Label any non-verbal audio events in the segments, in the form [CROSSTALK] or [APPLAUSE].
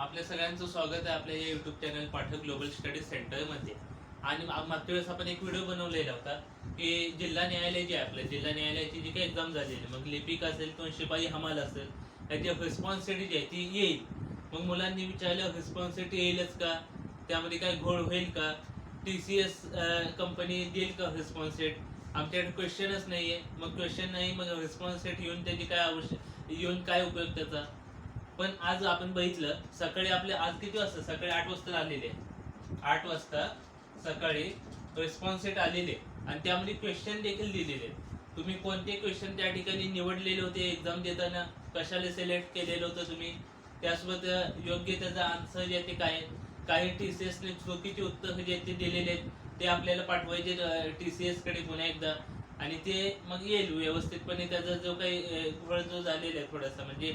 आपल्या सगळ्यांचं स्वागत आहे आपल्या या YouTube channel Pathak global study सेंटरमध्ये. आणि मागच्या वेळेस आपण एक व्हिडिओ बनवलेला होता की जिल्हा न्यायालय जे आपलं जिल्हा न्यायालयाची जी काही एक्झाम झालेली मग लिपिक असेल किंवा शिपाई हमाल असेल त्याची रिस्पॉन्सिबिलिटी जी आहे ती येईल. मग मुलांनी विचारलं रिस्पॉन्सिबिलिटी येईलच का? त्यामध्ये काय घोळ होईल का? टी सी एस कंपनी देईल का रिस्पॉन्सिबिलिटी आमच्याकडे क्वेश्चनच नाहीये. मग क्वेश्चन नाही मग रिस्पॉन्सिबिलिटी येऊन त्याची काय आवश्यक येऊन काय उपयोग त्याचा? पण आज आपण बघितलं सकाळी आपले आज किती वाजता? सकाळी आठ वाजता आलेले. आठ वाजता सकाळी रिस्पॉन्स सेट आलेले. आणि त्यामध्ये क्वेश्चन देखील दिलेले. तुम्ही कोणते क्वेश्चन त्या ठिकाणी निवडलेले होते? एक्झाम देताना कशाला सिलेक्ट केलेलं होतं तुम्ही? त्यासोबत योग्य त्याचा आन्सर जे ते काय? काही टी सी एसने चुकीचे उत्तर जे ते दिलेले आहेत ते आपल्याला पाठवायचे टी सी एसकडे पुन्हा एकदा. आणि ते मग येईल व्यवस्थितपणे त्याचा जो काही अ, जो झालेला आहे थोडासा म्हणजे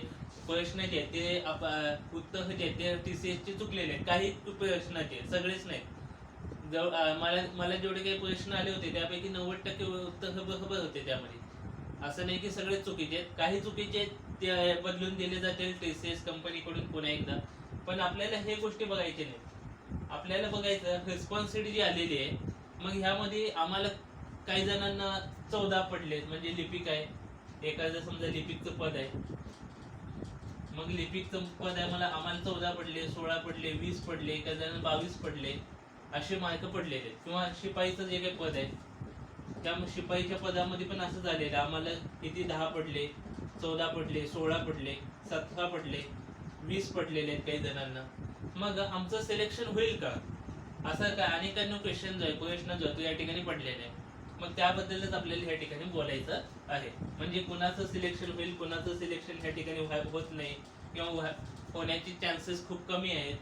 प्रश्न जे आहेत ते उत्तर जे आहेत ते टी सी एसचे चुकलेले आहेत. काही प्रश्नाचे सगळेच नाही. जवळ मला मला जेवढे काही प्रश्न आले होते त्यापैकी नव्वद टक्के उत्तर बरोबर होते त्यामध्ये. असं नाही की सगळे चुकीचे आहेत. काही चुकीचे आहेत ते बदलून दिले जातील टी सी एस कंपनीकडून पुन्हा एकदा. पण आपल्याला हे गोष्टी बघायचे नाही आपल्याला बघायचं रिस्पॉन्सिबिलिटी जी आलेली आहे मग ह्यामध्ये आम्हाला काही जणांना चौदा पडले म्हणजे लिपिक आहे. एखादं समजा लिपिकचं पद आहे. मग लिपिकचं पद आहे मला आम्हाला चौदा पडले सोळा पडले वीस पडले एका जणांना बावीस पडले असे मार्क पडलेले. आहेत. किंवा शिपाईचं जे काही पद आहे त्या शिपाईच्या पदामध्ये पण असं झालेलं आम्हाला किती दहा पडले चौदा पडले सोळा पडले सतरा पडले वीस पडलेले आहेत काही जणांना. मग आमचं सिलेक्शन होईल का? असं काय? अनेकांना क्वेश्चन जो आहे प्रश्न जो आहे तो या ठिकाणी पडलेला आहे. मग त्याबद्दलच आपल्याला या ठिकाणी बोलायचं आहे. म्हणजे कुणाचं सिलेक्शन होईल कुणाचं सिलेक्शन ह्या ठिकाणी होत नाही किंवा होण्याचे होण्याची चान्सेस खूप कमी आहेत.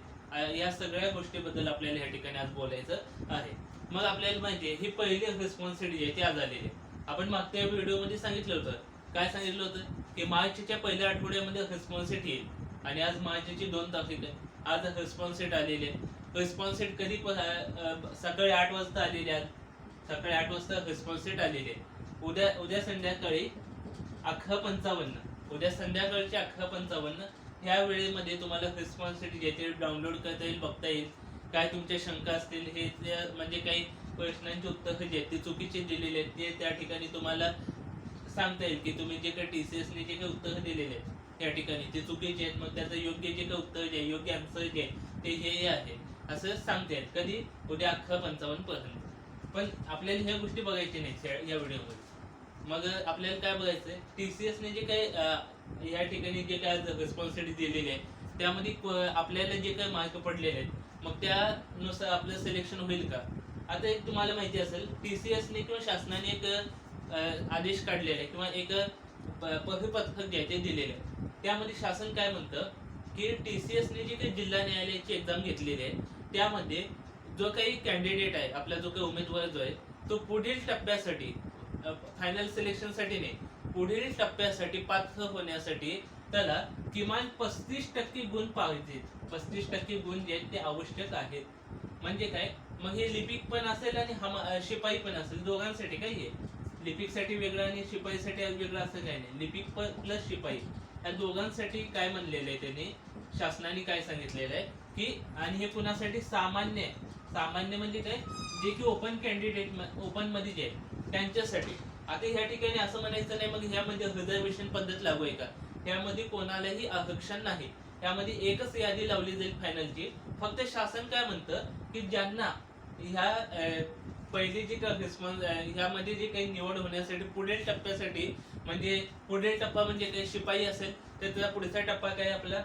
या सगळ्या गोष्टीबद्दल आपल्याला या ठिकाणी आज बोलायचं आहे. मग आपल्याला माहिती आहे ही पहिली रिस्पॉन्सिबिलिटी आहे ती आज आलेली आहे. आपण मागच्या व्हिडिओमध्ये सांगितलं होतं. काय सांगितलं होतं? की मार्चच्या पहिल्या आठवड्यामध्ये रिस्पॉन्सिबिलिटी येईल. आणि आज मार्चची दोन तारीख आहे. आज रिस्पॉन्सिट आलेली आहे. रिस्पॉन्सिट कधी सकाळी आठ वाजता आलेली आहे. सकाळी आठ वाजता रिस्पॉन्सिबिलिटी आलेली आहे. उद्या उद्या संध्याकाळी अख्खा पंचावन्न. उद्या संध्याकाळची अख्खा पंचावन्न. ह्या वेळेमध्ये तुम्हाला रिस्पॉन्सिबिलिटी जे डाउनलोड करता येईल बघता येईल. काय तुमच्या शंका असतील हे म्हणजे काही प्रश्नांची उत्तर जे आहेत ते चुकीचे दिलेले आहेत ते त्या ठिकाणी तुम्हाला सांगता येईल की तुम्ही जे काही टी सी एसने जे काही उत्तर दिलेले आहेत त्या ठिकाणी ते चुकीचे आहेत. मग त्याचं योग्य जे काही उत्तर जे आहे, योग्य आन्सर जे आहे, ते हे आहे. असं सांगता येईल. कधी? उद्या अख्खा पंचावन्न पर्यंत. पण आपल्याला ह्या गोष्टी बघायच्या नाहीत या- व्हिडिओमध्ये. मग आपल्याला काय बघायचंय? सी ने जे काही या ठिकाणी जे काय रिस्पॉन्सिबिलिटी दिलेली आहे त्यामध्ये आपल्याला जे काही मार्क पडलेले आहेत मग त्यानुसार आपलं सिलेक्शन होईल का? आता एक तुम्हाला माहिती असेल टी सी एसने किंवा शासनाने एक आदेश काढलेला आहे किंवा एक प- घ्यायचे दिलेले आहे. त्यामध्ये शासन काय म्हणतं की टी सी एसने जी काही जिल्हा न्यायालयाची एक्झाम घेतलेली आहे त्यामध्ये जो काही कॅन्डिडेट आहे आपला जो काही उमेदवार जो आहे तो पुढील टप्प्यासाठी फायनल सिलेक्शनसाठी नाही पुढील टप्प्यासाठी पात्र होण्यासाठी त्याला किमान पस्तीस टक्के गुण पाहिजेत पस्तीस टक्के गुण जे आहेत ते आवश्यक आहेत. म्हणजे काय? मग हे लिपिक पण असेल आणि हम शिपाई पण असेल दोघांसाठी काय हे लिपिकसाठी वेगळं आणि शिपाईसाठी वेगळं असं काही नाही. लिपिक प्लस शिपाई या दोघांसाठी काय म्हणलेलं आहे त्यांनी? शासनाने काय सांगितलेलं आहे? की आणि हे कुणासाठी? सामान्य सामान्य म्हणजे काय जे की ओपन कॅन्डिडेट ओपनमध्ये जे आहे त्यांच्यासाठी. आता ह्या ठिकाणी असं म्हणायचं नाही मग ह्यामध्ये रिझर्वेशन पद्धत लागू आहे का? ह्यामध्ये कोणालाही आरक्षण नाही. त्यामध्ये एकच यादी लावली जाईल फायनलची फक्त शासन काय म्हणतं की ज्यांना ह्या पहिली जी काही रिस्पॉन्स ह्यामध्ये जे काही निवड होण्यासाठी पुढील टप्प्यासाठी म्हणजे पुढील टप्पा म्हणजे काही शिपाई असेल तर त्याचा पुढचा टप्पा काय आपला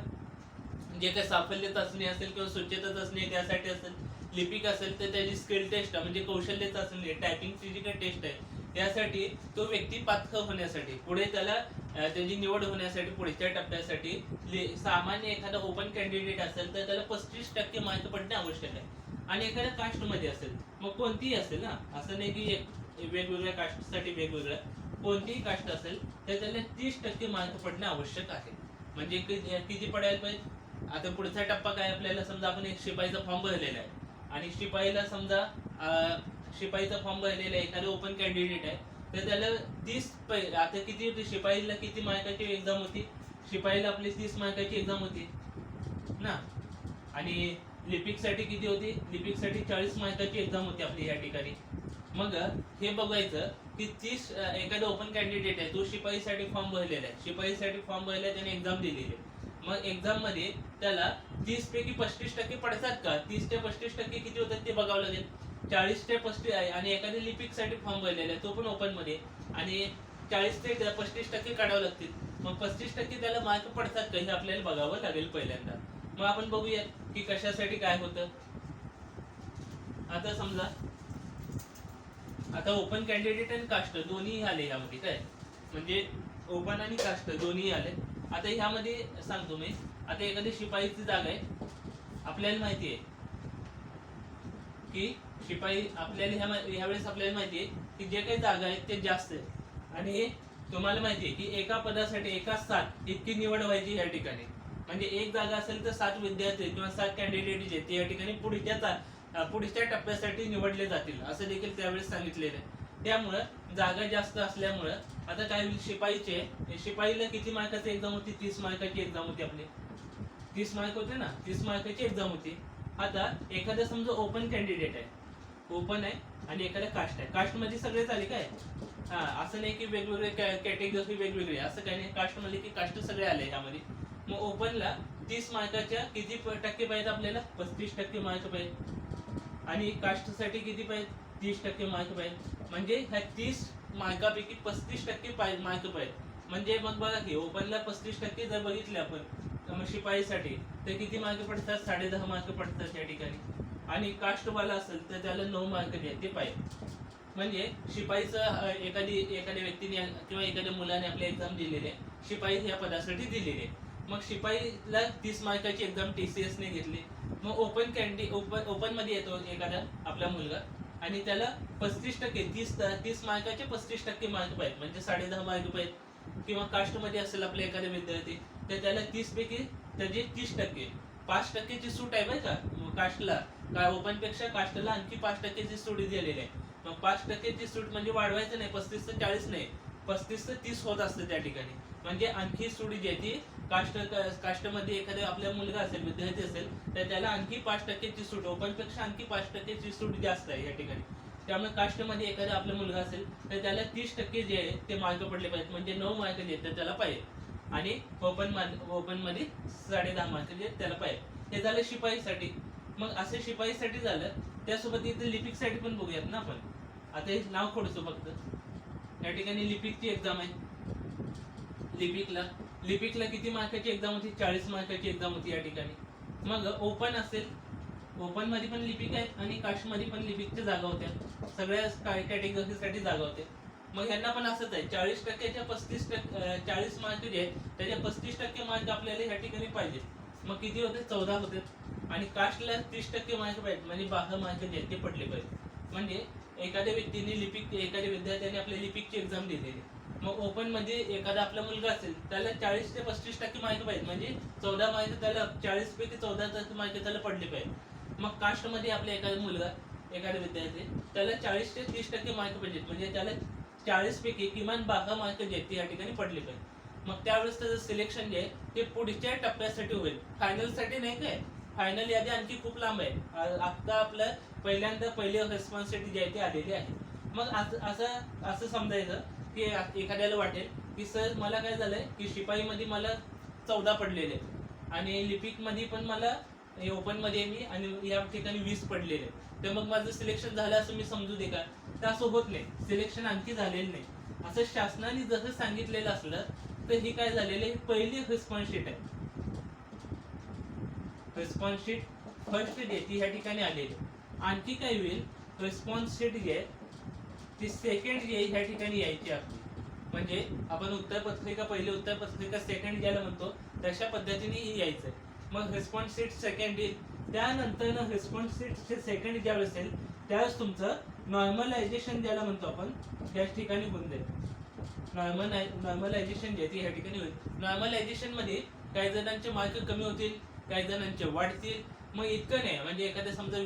जे काही साफल्य चाचणी असेल किंवा स्वच्छता चाचणी त्यासाठी असेल लिपिक असेल तर त्याची स्किल टेस्ट म्हणजे कौशल्य चाचणी टायपिंगची जी काही टेस्ट आहे त्यासाठी तो व्यक्ती पात्र होण्यासाठी पुढे त्याला त्याची निवड होण्यासाठी पुढच्या टप्प्यासाठी सामान्य एखादा ओपन कॅन्डिडेट असेल तर त्याला पस्तीस टक्के मार्क पडणे आवश्यक आहे. आणि एखाद्या कास्टमध्ये असेल मग कोणतीही असेल ना असं नाही की वेगवेगळ्या कास्टसाठी वेगवेगळ्या कोणतीही कास्ट असेल तर त्याला तीस टक्के मार्क पडणे आवश्यक आहे. म्हणजे किती पडायला पाहिजे? आता पुढचा टप्पा काय आपल्याला समजा आपण एक शिपाईचा फॉर्म भरलेला आहे. आणि शिपाईला समजा शिपाईचा फॉर्म भरलेला आहे एखादा ओपन कॅन्डिडेट आहे तर त्याला तीस पै- आता किती होती शिपाईला किती मार्काची एक्झाम होती? शिपाईला आपली तीस मार्काची एक्झाम होती. ना? आणि लिपिकसाठी किती होती? लिपिकसाठी चाळीस मार्काची एक्झाम होती आपली या ठिकाणी. मग हे बघायचं की तीस एखादा ओपन कॅन्डिडेट आहे तो शिपाईसाठी फॉर्म भरलेला आहे. शिपाईसाठी फॉर्म भरलेला त्याने एक्झाम दिलेली आहे. मग एक्झाममध्ये त्याला तीस पैकी पस्तीस टक्के पडतात का? तीस ते पस्तीस टक्के किती होतात ते बघावं लागेल. चाळीस ते पस्तीस आहे आणि एखाद्या लिपिकसाठी फॉर्म भरलेला आहे तो पण ओपनमध्ये आणि चाळीस ते पस्तीस टक्के काढावे लागतील. मग पस्तीस टक्के त्याला मार्क पडतात का? हे आपल्याला बघावं लागेल पहिल्यांदा. मग आपण बघूयात की कशासाठी काय होतं. आता समजा आता ओपन कॅन्डिडेट आणि कास्ट दोन्ही आले यामध्ये काय? म्हणजे ओपन आणि कास्ट दोन्ही आले. आता ह्यामध्ये सांगतो मी. आता एखादी शिपाईची जागा आहे. आपल्याला माहिती आहे की शिपाई आपल्याला ह्या ह्यावेळेस आपल्याला माहिती आहे की जे काही जागा आहेत ते जास्त आहेत. आणि तुम्हाला माहिती आहे की एका पदासाठी एका सात इतकी निवड व्हायची या ठिकाणी. म्हणजे एक जागा असेल तर सात विद्यार्थी किंवा सात कॅन्डिडेट जे ते या ठिकाणी पुढच्या पुढच्या टप्प्यासाठी निवडले जातील. असं देखील त्यावेळेस सांगितलेलं आहे. त्यामुळं जागा जास्त असल्यामुळं आता काय होईल शिपाईचे शिपाईला किती मार्काची एक्झाम होती? तीस मार्काची एक्झाम होती आपली. तीस मार्क होते ना? तीस मार्काची एक्झाम होती. आता एखादा समजा ओपन कॅन्डिडेट आहे. ओपन आहे आणि एखादा कास्ट आहे. कास्टमध्ये सगळेच सगळे झाले काय? हा असं नाही की वेगवेगळे कॅटेगरी वेगवेगळी असं काही नाही. कास्टमध्ये की कास्ट सगळे आले यामध्ये. मग ओपनला तीस मार्काच्या किती टक्के पाहिजे आपल्याला? पस्तीस टक्के मार्क पाहिजे. आणि कास्टसाठी किती पाहिजे? तीस टक्के मार्क पाहिजे. म्हणजे ह्या तीस मार्कापैकी पस्तीस टक्के पाहिजे मार्क पाहिजे. म्हणजे मग बघा की ओपनला पस्तीस टक्के जर बघितले आपण शिपाईसाठी तर किती मार्क पडतात? साडे दहा मार्क पडतात या ठिकाणी. आणि कास्टवाला असेल तर त्याला नऊ मार्क द्यायचे पाहिजे म्हणजे शिपाईचं एखादी एखाद्या व्यक्तीने किंवा एखाद्या मुलाने आपली एक्झाम दिलेली आहे शिपाई या पदासाठी दिलेली आहे. मग शिपाईला तीस मार्काची एक्झाम टी सी एसने घेतली. मग ओपन कॅन्डी ओपन ओपनमध्ये येतो एखादा आपला मुलगा. आणि त्याला पस्तीस टक्के तीस तीस मार्काचे पस्तीस टक्के मार्क पाहिजे म्हणजे साडे दहा मार्क पाहिजे किंवा कास्टमध्ये असेल आपले एखाद्या विद्यार्थी तर त्याला तीस पैकी त्याचे तीस टक्के. पाच टक्केची सूट आहे बरं का कास्टला. काय ओपनपेक्षा कास्टला आणखी पाच टक्केची सूट दिलेली आहे. मग पाच टक्केची सूट म्हणजे वाढवायचं नाही पस्तीस ते चाळीस नाही. पस्तीस ते तीस होत असते त्या ठिकाणी. म्हणजे आणखी सूट जी आहे ती कास्ट कास्टमध्ये एखादा आपला मुलगा असेल विद्यार्थी असेल तर त्याला आणखी पाच टक्केची सूट ओपनपेक्षा आणखी पाच टक्केची सूट जास्त आहे या ठिकाणी. त्यामुळे कास्टमध्ये एखादा आपला मुलगा असेल तर त्याला तीस टक्के जे आहे ते मार्क पडले पाहिजेत. म्हणजे नऊ मार्क जे आहेत त्याला पाहिजे आणि ओपन ओपनमध्ये साडे दहा मार्क जे त्याला पाहिजे हे झालं शिपाईसाठी. मग असं शिपाईसाठी झालं त्यासोबत इथे लिपिकसाठी पण बघूयात ना आपण. आता हे नाव खोडतो फक्त. या ठिकाणी लिपिकची एक्झाम आहे. लिपिकला लिपिकला किती मार्काची एक्झाम होती? चाळीस मार्काची एक्झाम होती या ठिकाणी. मग ओपन असेल. ओपनमध्ये पण लिपिक आहेत आणि कास्टमध्ये पण लिपिकच्या जागा होत्या. सगळ्या कॅटेगरीसाठी जागा होत्या. मग यांना पण असंच आहे. चाळीस टक्क्याच्या पस्तीस टक्के चाळीस मार्क जे आहेत त्याच्या पस्तीस टक्के मार्क आपल्याला या ठिकाणी पाहिजे. मग किती होते? चौदा होते. आणि कास्टला तीस टक्के मार्क पाहिजे. म्हणजे बारा मार्क जे आहेत ते पडले पाहिजे. म्हणजे एखाद्या व्यक्तीने लिपिक एखाद्या विद्यार्थ्याने आपल्या लिपिकची एक्झाम दिलेली मग ओपनमध्ये एखादा आपला मुलगा असेल त्याला चाळीस ते पस्तीस टक्के माहिती पाहिजे. म्हणजे चौदा मार्क त्याला चाळीस पैकी चौदा टक्के मार्क त्याला पडले पाहिजे. मग कास्टमध्ये आपला एखादा मुलगा एखादा विद्यार्थी त्याला चाळीस ते तीस टक्के मार्क पाहिजेत म्हणजे त्याला चाळीस पैकी किमान बारा मार्क जे ते या ठिकाणी पडले पाहिजे. मग त्यावेळेस त्याचं सिलेक्शन जे आहे ते पुढच्या टप्प्यासाठी होईल. फायनलसाठी नाही काय? फायनल यादी आणखी खूप लांब आहे. आता आपलं पहिल्यांदा पहिले रिस्पॉन्सिबिलिटी जी आहे ती आलेली आहे. मग असं असं असं समजायचं. की एखाद्याला वाटेल की सर मला काय झालंय की शिपाईमध्ये मला चौदा पडलेले आणि लिपिकमध्ये पण मला ओपनमध्ये मी आणि या ठिकाणी वीस पडलेले तर मग माझं सिलेक्शन झालं असं मी समजू दे का? तर असं होत नाही. सिलेक्शन आणखी झालेलं नाही. असं शासनाने जसं सांगितलेलं असलं तर हे काय झालेलं आहे? पहिली रिस्पॉन्स शीट आहे. रिस्पॉन्स शीट फर्स्ट डेट ती ह्या ठिकाणी आलेली आहे. आणखी काय होईल? रिस्पॉन्स शीट घे ती सेकंड जी ह्या ठिकाणी यायची आपली म्हणजे आपण उत्तर पत्रिका पहिली उत्तर पत्रिका सेकंड ज्याला म्हणतो तशा पद्धतीने ही यायचं मग रिस्पॉन्स शीट सेकंड येईल त्यानंतर रिस्पॉन्स शीट सेकंड ज्यावेळेस येईल त्यावेळेस तुमचं नॉर्मलायझेशन ज्याला म्हणतो आपण त्याच ठिकाणी होऊन जाईल. नॉर्मल नॉर्मलायझेशन जे ती ह्या ठिकाणी होईल. नॉर्मलायझेशनमध्ये काही जणांचे मार्क कमी होतील काही जणांचे वाढतील. मग इतकं नाही म्हणजे एखाद्या समजा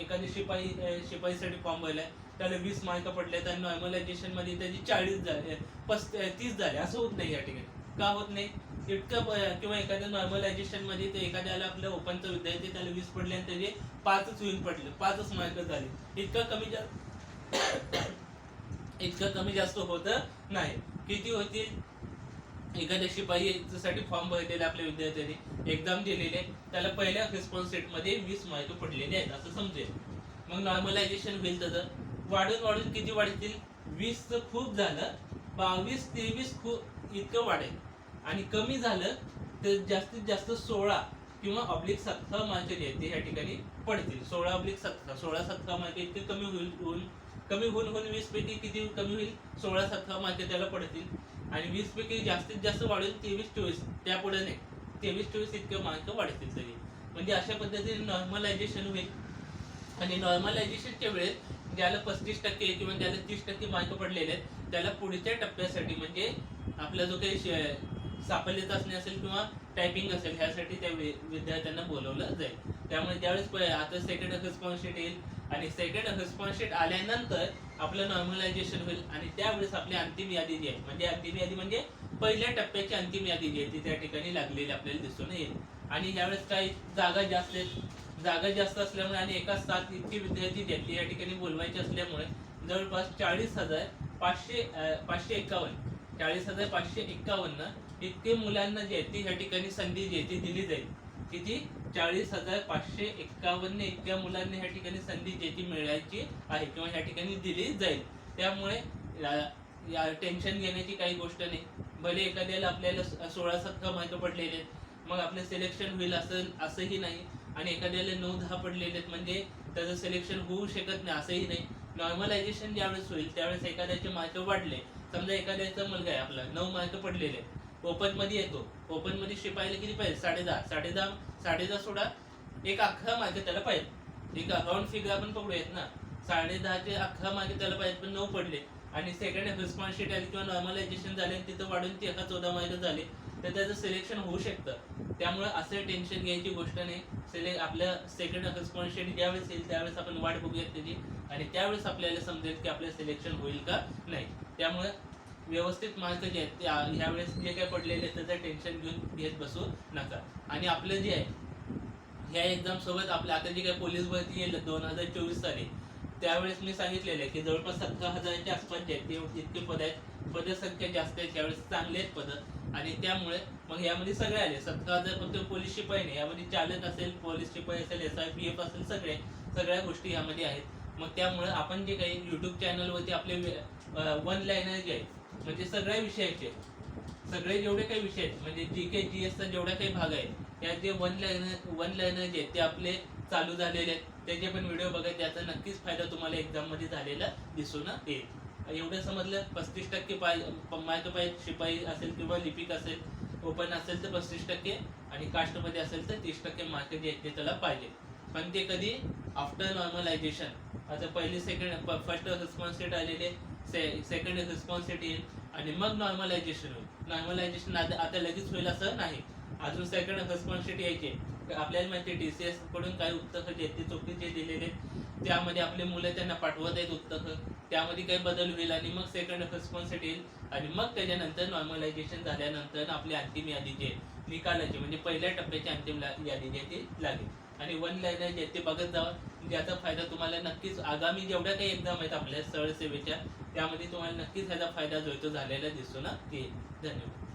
एखादी शिपाई शिपाईसाठी फॉर्म भरलाय त्याला वीस मार्क पडले तर नॉर्मलायझेशनमध्ये त्याची चाळीस झाले पस्त तीस झाले. असं होत नाही या ठिकाणी. का होत नाही? इतकं किंवा एखाद्या नॉर्मलायझेशनमध्ये ते एखाद्याला आपलं ओपनचं विद्यार्थी त्याला वीस पडले आणि त्याचे पाचच विन पडले. पाचच मार्क झाले. इतकं कमी जास्त [COUGHS] इतकं कमी जास्त होत नाही. किती होतील एखाद्या शिपाईसाठी फॉर्म भरलेले आपल्या विद्यार्थ्यांनी एक्झाम दिलेले त्याला पहिल्या रिस्पॉन्स सेटमध्ये वीस मार्क पडलेले आहेत असं समजेल. मग नॉर्मलायझेशन होईल त्याचं? वाढून वाढून किती वाढतील? वीस तर खूप झालं. बावीस तेवीस खूप इतकं वाढेल. आणि कमी झालं तर जास्तीत जास्त सोळा किंवा ऑब्लिक सतरा मार्क येते या ते ह्या ठिकाणी पडतील. सोळा ऑब्लिक सतरा सोळा सतरा मार्क इतके कमी होईल होऊन कमी होऊन होऊन वीस पैकी किती कमी होईल? सोळा सतरा मार्क त्याला पडतील. आणि वीस पैकी जास्तीत जास्त वाढेल तेवीस चोवीस. त्यापुढे नाही. तेवीस चोवीस इतके मार्क वाढतील तरी म्हणजे अशा पद्धतीने नॉर्मलायझेशन होईल. आणि नॉर्मलायझेशनच्या वेळेस ज्याला पस्तीस टक्के किंवा ज्याला तीस टक्के मार्क पडलेले आहेत त्याला पुढच्या टप्प्यासाठी म्हणजे आपला जो काही श- साफल्य चाचणी असेल किंवा टायपिंग असेल ह्यासाठी त्या विद्यार्थ्यांना बोलवलं जाईल. त्यामुळे ज्यावेळेस आता सेकंड रिस्पॉन्सशीट येईल आणि सेकंड रिस्पॉन्सशीट आल्यानंतर आपलं नॉर्मलायझेशन होईल आणि त्यावेळेस आपली अंतिम यादी जी आहे म्हणजे अंतिम यादी म्हणजे पहिल्या टप्प्याची अंतिम यादी जी आहे ती त्या ठिकाणी लागलेली आपल्याला दिसून येईल. आणि यावेळेस काही जागा जास्त आहेत जागा जास्त असल्यामुळे आणि एका सात इतके विद्यार्थी जे या ठिकाणी बोलवायचे असल्यामुळे जवळपास चाळीस हजार पाचशे पाचशे एकावन्न चाळीस हजार पाचशे एकावन्न इतके मुलांना जे आहेत ती ह्या ठिकाणी संधी जी आहे ती दिली जाईल. किती? चाळीस हजार पाचशे एकावन्न इतक्या मुलांना ह्या ठिकाणी संधी जी ती मिळायची आहे किंवा ह्या ठिकाणी दिली जाईल. त्यामुळे या- या टेन्शन घेण्याची काही गोष्ट नाही. भले एखाद्याला आपल्याला सोळा सतरा मार्क पडलेले आहेत मग आपलं सिलेक्शन होईल असं असंही नाही. आणि एखाद्याला नऊ दहा पडलेले आहेत म्हणजे त्याचं सिलेक्शन होऊ शकत नाही असंही नाही. नॉर्मलायझेशन ज्यावेळेस होईल त्यावेळेस एखाद्याचे मार्क वाढले. समजा एखाद्याचा मुलगा आहे आपला नऊ मार्क पडलेले ओपनमध्ये येतो. ओपनमध्ये शिपायला किती पाहिजे? साडे दहा साडे दहा साडे. दहा सोडा एक अकरा मार्क त्याला पाहिजे. एक अकाउंट फिगर आपण पकडूयात ना. साडे दहाचे अकरा मार्क त्याला पाहिजे पण नऊ पडले. आणि सेकंड रिस्पॉन्स शीट आली किंवा नॉर्मलायझेशन झाले तिथं वाढून तेरा चौदा मार्क झाले. तर त्याचं सिलेक्शन होऊ शकतं. त्यामुळे असं टेन्शन घ्यायची गोष्ट नाही. सिलेक्ट आपल्या सेकंड रिस्पॉन्स ज्यावेळेस येईल त्यावेळेस आपण वाट बघूयात त्याची. आणि त्यावेळेस आपल्याला समजेल की आपलं सिलेक्शन होईल का नाही. त्यामुळे व्यवस्थित मार्क जे आहेत त्या ह्यावेळेस जे काय पडलेले आहेत त्याचं टेन्शन घेऊन घेत बसू नका. आणि आपलं जे आहे ह्या एक्झाम सोबत आपल्या आता जी काही पोलीस भरती येईल दोन हजार चोवीस साली त्यावेळेस मी सांगितलेलं आहे की जवळपास सतरा हजाराच्या आसपास जे आहेत ते इतके पद आहेत. पदसंख्या जास्त आहेत त्यावेळेस चांगले आहेत पद. आणि त्यामुळे मग यामध्ये सगळे आले. सतरा हजार फक्त पोलीस शिपाई नाही. यामध्ये चालक असेल पोलीस शिपाई असेल एस आय पी एफ असेल सगळे. सगळ्या गोष्टी यामध्ये आहेत. मग त्यामुळे आपण जे काही युट्यूब चॅनलवरती आपले वन लाईनर जे आहेत म्हणजे सगळ्या विषयाचे सगळे जेवढे काही विषय आहेत म्हणजे जी के जी एसचा जेवढा काही भाग आहे त्या जे वन लाईनर वन लाईनर जे आहेत ते आपले चालू झालेले आहेत. त्याचे पण व्हिडिओ बघा. त्याचा नक्कीच फायदा तुम्हाला एक्झाममध्ये झालेला दिसून येईल. एवढं समजलं पस्तीस टक्के पाहिजे मार्क पाहिजे शिपाई असेल किंवा लिपिक असेल ओपन असेल तर पस्तीस टक्के आणि कास्टमध्ये असेल तर तीस टक्के मार्क जे आहेत ते त्याला पाहिजे. पण ते कधी आफ्टर नॉर्मलायझेशन आता पहिली सेकंड फर्स्ट रिस्पॉन्स रेट आलेले सेकंड रिस्पॉन्स रेट येईल आणि मग नॉर्मलायझेशन होईल. नॉर्मलायझेशन आता आता लगेच होईल असं नाही. अजून सेकंड रिस्पॉन्स रेट यायचे. आपल्याला माहिती डी सी एसकडून काही उत्तर जे आहेत ते चुकीचे दिलेले आहेत. त्यामध्ये आपले मुलं त्यांना पाठवत आहेत उत्तक त्यामध्ये काही बदल होईल आणि मग सेकंड रिस्पॉन्स येईल. आणि मग त्याच्यानंतर नॉर्मलायझेशन झाल्यानंतर आपली अंतिम यादी जी आहे निकालाची म्हणजे पहिल्या टप्प्याची अंतिम यादी जी आहे ती लागेल. आणि वन लाईनर जे ते बघत जावा. ज्याचा फायदा तुम्हाला नक्कीच आगामी जेवढ्या काही एक्झाम आहेत आपल्या सरळ सेवेच्या त्यामध्ये तुम्हाला नक्कीच ह्याचा फायदा जो आहे तो झालेला दिसतो ना येईल. धन्यवाद.